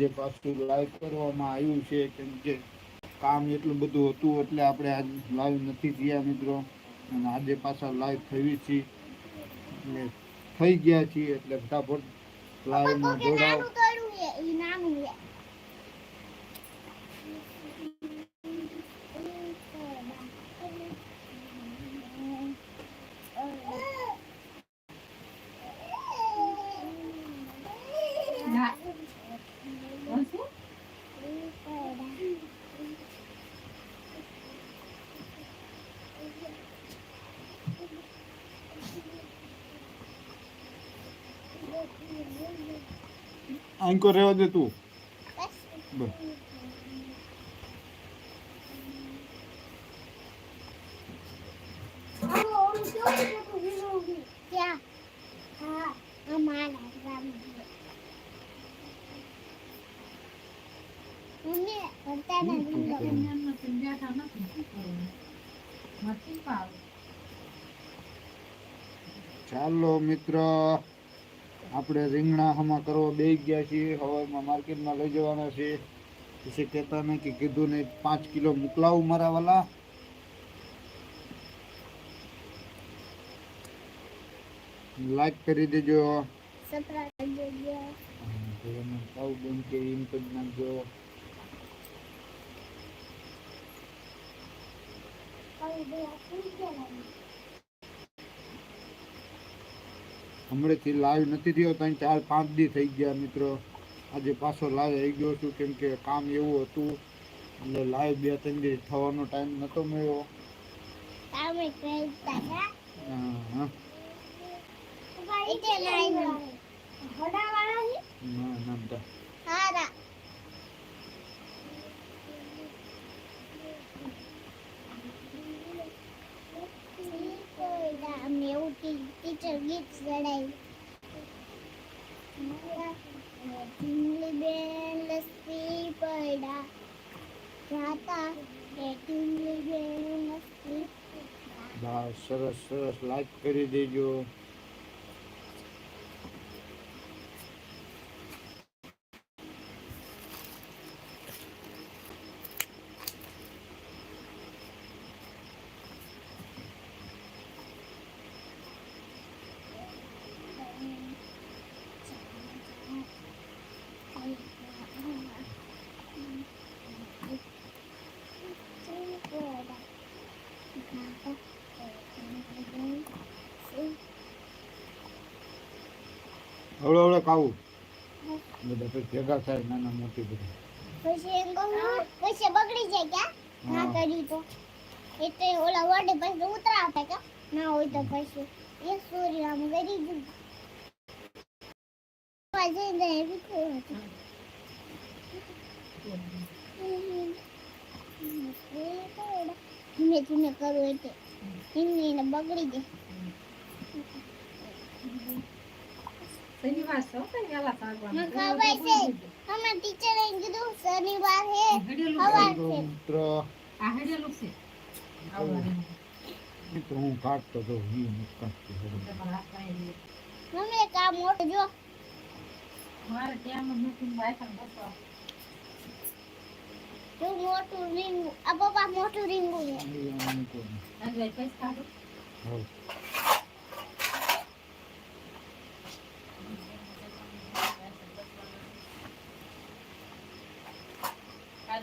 આજે પાછું લાઈવ કરવામાં આવ્યું છે કેમ કે કામ એટલું બધું હતું એટલે આપણે આજ લાઈવ નથી થયા મિત્રો. અને આજે પાછા લાઈવ થઈ છીએ. એટલે થઈ ગયા છીએ એટલે ફટાફટ લાઈવમાં જોડાવ નાનું આંકો રહેવા દે તું બસ ત્યાં હા અમારા ગામમાં મમ્મી ભરતાના હમ, ગુંડો. એમને એમને તો બેઠા નથી. શું કરવું? નથી પાવ. ચાલો મિત્ર આપણે રીંગણા હમા કરવા બે ગયા છીએ હવામાં માર્કેટમાં લઈ જવાના છે. પછી કહેતા ને કે કીધું ને પાંચ કિલો મોકલાવું મારા વાલા. લાઈક કરી દેજો. સાવ બેન કે એમ કરી નાખજો ગયા હમણાંથી લાઈવ નથી થયો ત્યાં ચાર પાંચ દી થઈ ગયા મિત્રો. આજે પાછો લાઈવ આવી ગયો છું કેમ કે કામ એવું હતું. એટલે લાઈવ બે ત્રણ દી થવાનો ટાઈમ નહોતો મળ્યો. હા, હા એટલે લાઈવ હડાવાળા છે ના નામતા સારા અમને એવું ટીચર ગીત ગડાયું ટીમલી બેન લસ્તી પડા. જાતા એ ટીમલી બેન લસ્તી સરસ સરસ. લાઈક કરી દેજો. હવડે હવડે ખાવું. બધા પછી ભેગા થાય નાના મોટી બધા. પછી એમ કહું પછી બગડી જાય ક્યાં ના કર્યું તો. એટલે ઓલા વડે પછી ઉતરાવતા કે? ના હોય તો પછી. એ સૂર્ય આમ કરી દીધું જઈને વિખર્યું હતું. ધીમે ધીમે કરવું એટલે. એને બગડી જાય. શનિવાર છે હો કઈ વહેલા મને ખબર છે. અમે ટીચરે કીધું શનિવાર હે હેડેલું છે. મિત્ર આ હેડેલું છે. હું કાઢતો તો. મમ્મી મોટું જો મારે ત્યાં નથી વાયફાઈ. જો મોટું રીંગું આ પપ્પા મોટું રીંગું છે કાઢો. હાલ. કાલુથી ના આવી. હમ. કામ કરવું નહીં તો ભૂલો પૂરું થઈ ગયું. છોકરોને ખાલી વનાભાઈ કે તને ઘેર રહેવા નથી પણ આ છોકરો માનો તો એટલે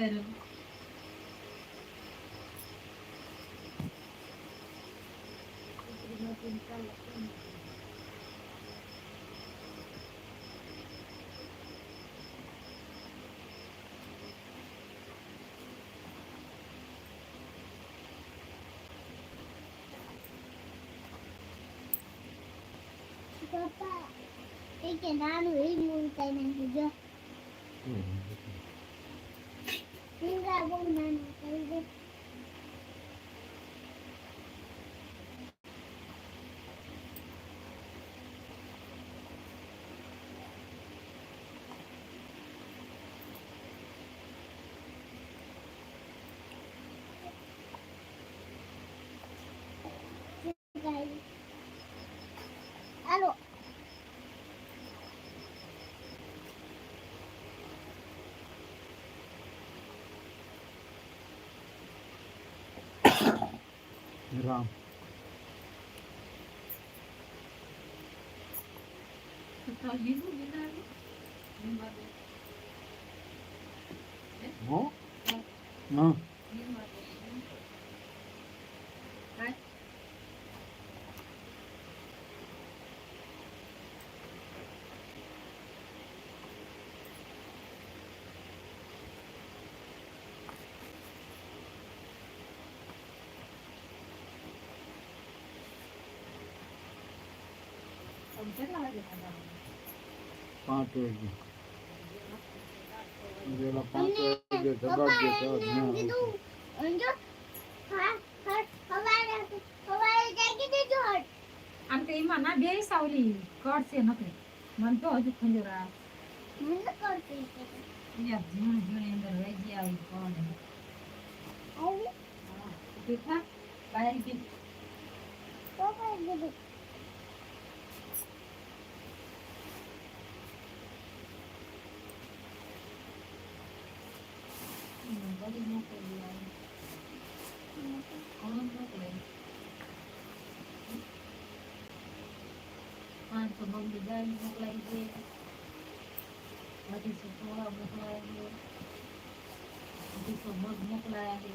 કરો Papa, ik kan aan hoe ik moet zijn en zo. નાનું કરી દે ગાય હાલો રામ. હો હા લીંબા દે. કાંઈ? તમે કેટલા વાગે ખાધા? પાંચ વાગે. પાંચ વાગે આમ તો એમાં ના બે સાવલી કરશે નકરી. મને તો હજુ ખંજરા અંદર આવી કોણ આવી? તીખા કરી દીધું બધી મોકલી કોણ મોકલે પાંચસો બગડી ગાડી મોકલાઈ છે અઢીસો સોળા મોકલાયા છે અઢીસો મગ મોકલાયા છે.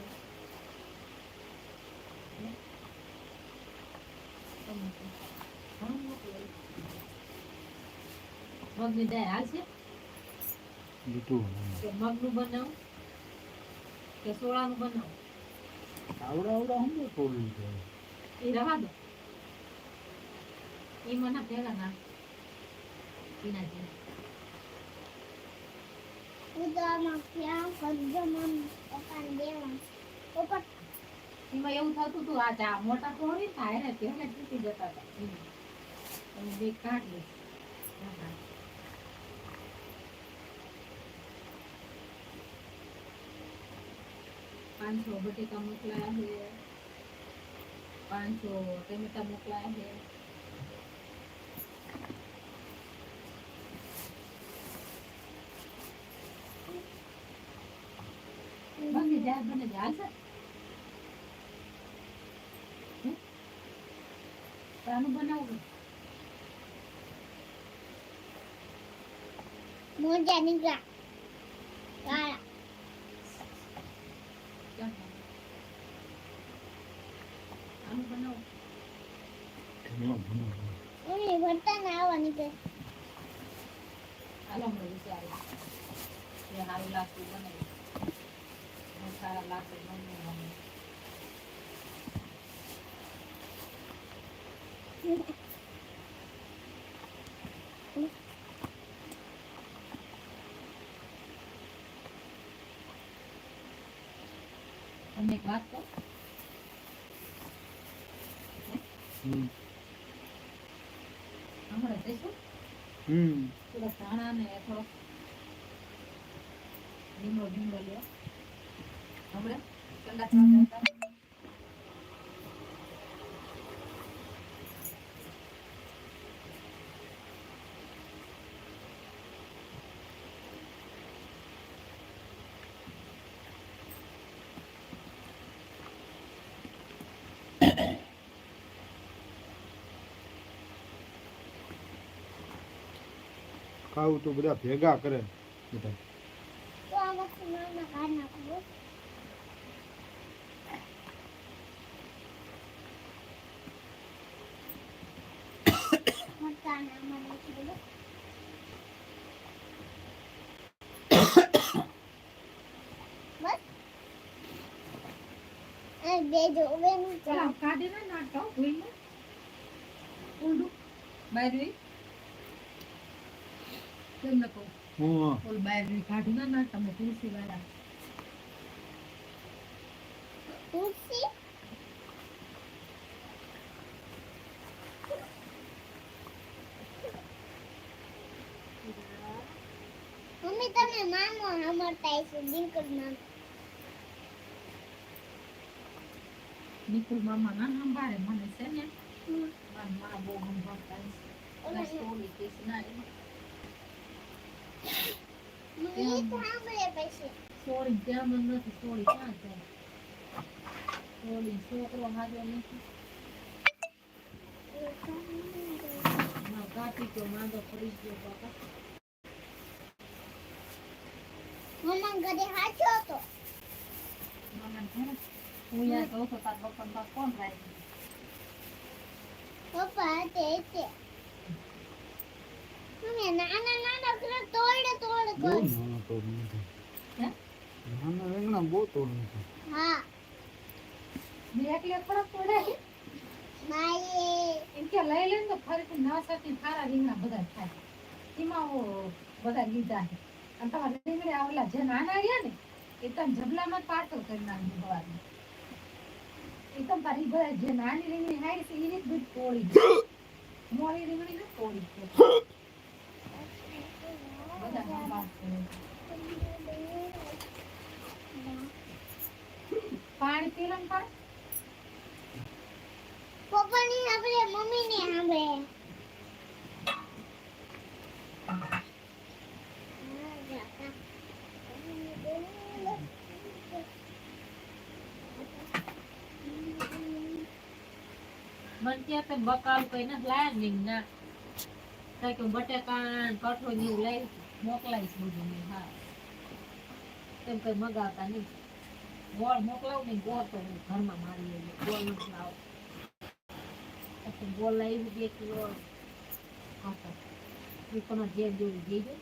ઘણું મોકલાયું. મગની દાળ લીધું કે મગનું બનાવું કે સોળાનું બનાવું. આવડા આવડા હું તોડી છે. એ રવા દો. એ મને ના પીનાજી ક્યાં મમ પપ્પાને દેવાનું? પપ્પા. એમાં એવું થતું હતું આ ચા મોટા થોડી થાય ને તેને તૂટી જતા હતા. કાઢી પાંચસો બટેકા મોકલાયા છે. પાંચસો ટમેટા મોકલાયા છે. બની જાય બને હમ? આનું બનાવવું મોજા નીકળ્યા કાળા કેમ આનું બનાવું એમની ભરતા ને આવવા નીકળે હાલો હમણાં વિચારી જે સારું લાગતું બનાવી બહુ સારા લાગતું બનાવવાનું તમને એક વાત કહું હમ હમણાં જઈશું હમ થોડા ધાણા ને થોડોક લીમડો લીમડો લ્યો ખાવું તો બધા ભેગા કરે બધા તો આ વખતે મામા કાઢ ને બે પેલા કાઢી ને ઊંડું બાયરું કાઢી ના તુલસી વાળા તુલસી મમ્મી તમે છે બિલકુલ મામો નિકુલ મામા ના સંભાળે મને છે ને. મારી માં બહુ સંભાળતા છે સાંભળે પછી સોળી ત્યાં મને નથી સોળી ક્યાં જાય સોળી છોકરો હાજો નથી કાપી ગયો માંદો પડી ગયો બાપા મમ્મા ઘરે હાચો હતો. મામાને ઘરે? હું યાર કહું તો તાર પપ્પાને પાસે કોણ રાખે પપ્પા તે તે મમ્મી નાના નાના કરે તોડે તોડે બહુ નાના તોડ નથી હે? નાના રીંગણા બહુ તોડ નથી હા. મેં એકલી થોડાક તોડ્યા માયે એમ કે લઈ લે તો ફરીથી ના સાથે સારા રીંગણા બધા થાય. એમાં બધા લીધા છે. તમારે ઓલા જે નાના પાટો કરી નાખજો નાની મોડી રીંગણી ને. પાણી પીલમ પણ. પપ્પાની સાંભળે મમ્મીની સાંભળે. મને કે તે બકાલ કઈ નથી લાયા ને ના. કઈ કે બટેકા કઠો કઠોળ ને એવું લઈ મોકલાવીશ બધું મેં હા. તેમ કઈ મગાવતા નહીં. ગોળ મોકલાવું ને ગોળ તો ઘરમાં મારી લઈએ ગોળ નથી લાવો પછી ગોળ લાવી બે કિલો. ખાતો એ તમે જે જેવું દેજો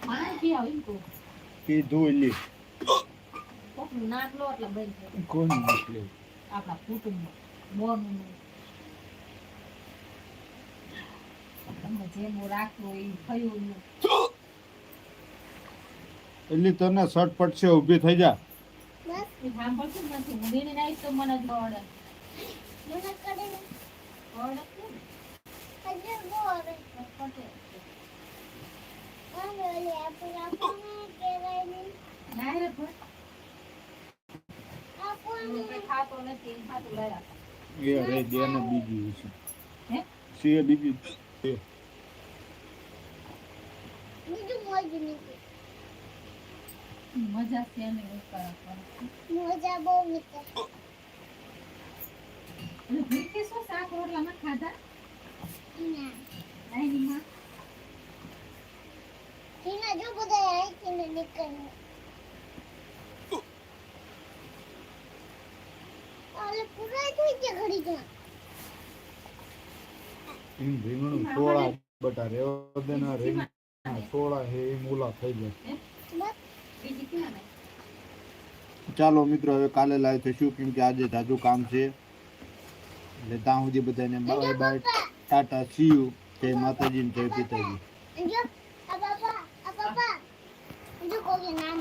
પાણી પી આવો કહું. કીધું લી. કોક નાટલો એટલે બંધ કોણ મોકલે? આપણા કુટુંબમાં બોનું તમે જેમ રાખવું એ થયું ને. એટલે તને શર્ટ છે ઊભી થઈ જા. બસ સાંભળતું નથી. હું નાઈશ તો મને જ આવડે મને કરે ને? આવડે જ ને. હજુ બહુ હવે પટપટે. અમે ઓલી આપણે આપણને કહેવાય નહીં ના રે ભઈ, હું આપણને કંઈ ખાતો નથી એ ખાતું લાયા એ રે બેને બીજી છે. હે? છે બીજી છે. મજા છે ને. મોજા બહુ નીકળે શું શાક રોટલામાં ખાધા? ના. જો બધા અહીંથી ને નીકળે ઓલે પૂરા થઈ ગયા ઘડી ગયા એમ રીંગણું સોળા બટા રેવા દે ના રીંગણા સોળા હે એ મૂલા થઈ જાય બસ બીજી ક્યાં નહીં ચાલો મિત્રો હવે કાલે લાઈવ થઈશું કેમ કે આજે જાજુ કામ છે. એટલે ત્યાં સુધી બધાને bye bye tata see you જય માતાજી ને જય પિતાજી. જો આ બાપા આ બાપા. જો કોઈ નામ